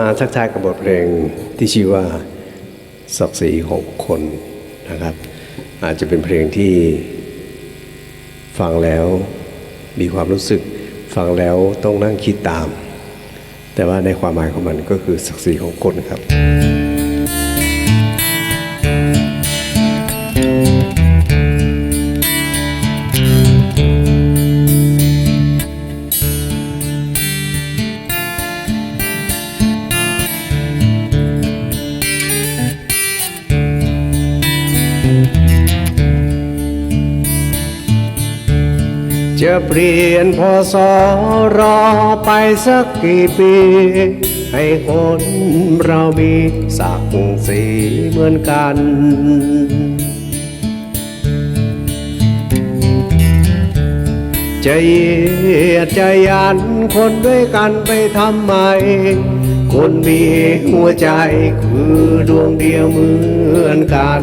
มาทักทายกับบทเพลงที่ชื่อว่าศักดิ์ศรีหกคนนะครับ อาจจะเป็นเพลงที่ฟังแล้วมีความรู้สึกฟังแล้วต้องนั่งคิดตาม แต่ว่าในความหมายของมันก็คือศักดิ์ศรีของคนครับ จะเปลี่ยนพอสอรอไปสักกี่ปี ให้คนเรามีศักดิ์ศรีเหมือนกันจะเหยียดจะยันคนด้วยกันไปทำไม คนมีหัวใจคือดวงเดียวเหมือนกัน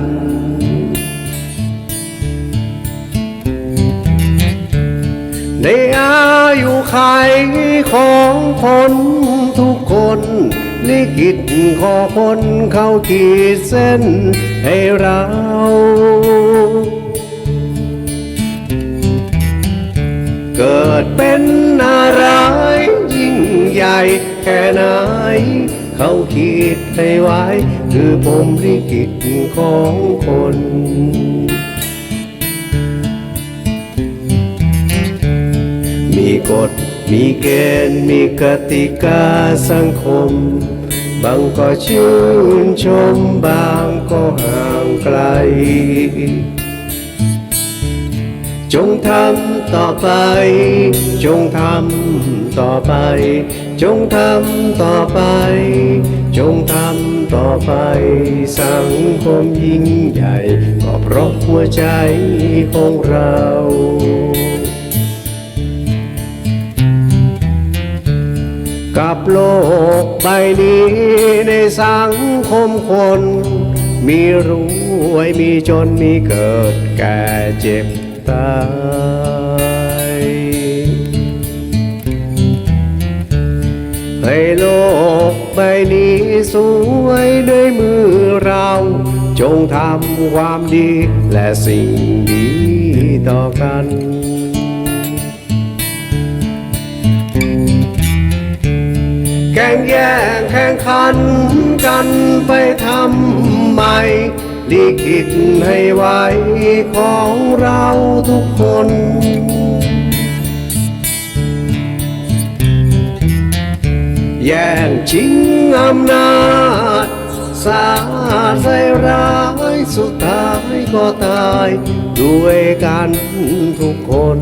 ในอายุไขของคนทุกคนลิขิตขอคนเข้าขีดเส้นให้เราเกิดเป็นอะไรยิ่งใหญ่แค่ไหน เขาคิดให้ไว้ คือผมลิขิตของคน กฎ มีเกณฑ์มีกติกาสังคม บางก็ชื่นชมบางก็ห่างไกล จงทำต่อไป จงทำต่อไป จงทำต่อไป จงทำต่อไป สังคมยิ่งใหญ่ ก็เพราะหัวใจของเรา กับโลกใบนี้ในสังคมคน มีรวยมีจนมีเกิดแก่เจ็บตายให้โลกใบนี้สวยด้วยมือเรา จงทำความดีและสิ่งดีต่อกัน แข่งแย่งแข่งขันกันไปทำไมลิขิตให้ไว้ของเราทุกคนแย่งชิงอำนาจ สาใส่ร้ายสุดท้ายก็ตาย ด้วยกันทุกคน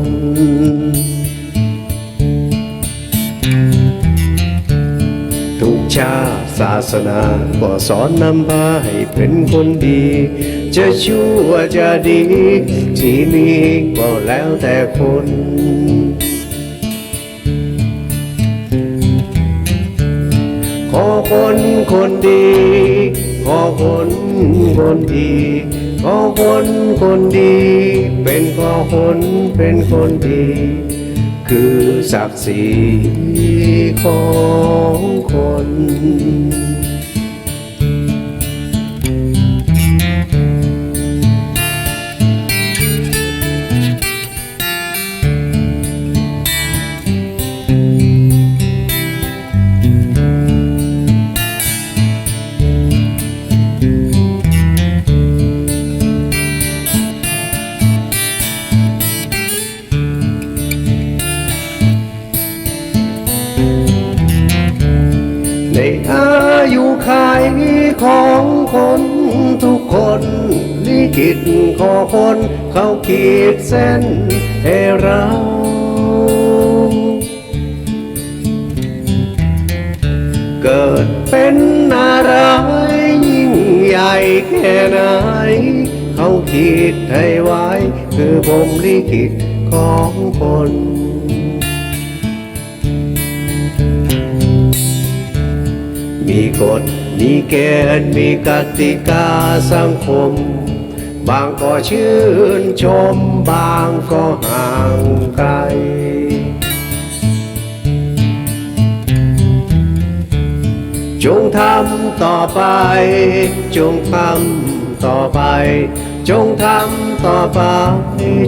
าศาสนาก็สอนนำพาให้เป็นคนดี จะชั่วจะดี ที่นี้ก็แล้วแต่คนขอคนคนดี ขอคนคนดีขอคนคนดี เป็นขอคนเป็นคนดี คือศักดิ์ศรีของคน อายุขัยของคนทุกคนลิขิตขอคนเขาขีดเส้นให้เราเกิดเป็นอะไรยิ่งใหญ่แค่ไหน เขาคิดให้ไว้ คือผมลิขิตของคน มีกฎ มีเกณฑ์ มีกติกาสังคม บางก็ชื่นชม บางก็ห่างไกลจจงทำต่อไป จงทำต่อไป จงทำต่อไป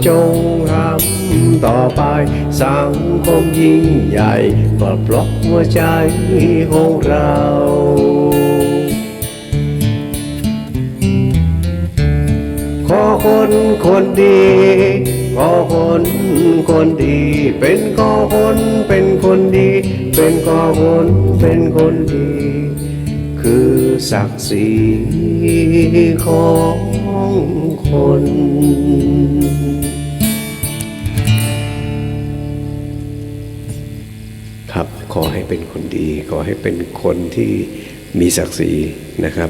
จงทำต่อไป สังคมยิ่งใหญ่ปลดปล็อกหัวใจของเราขอคนคนดีขอคนคนดี เป็นขอคนเป็นคนดี เป็นขอคนเป็นคนดี คือศักดิ์ศรีของ คนครับขอให้เป็นคนดี ขอให้เป็นคนที่มีศักดิ์ศรีนะครับ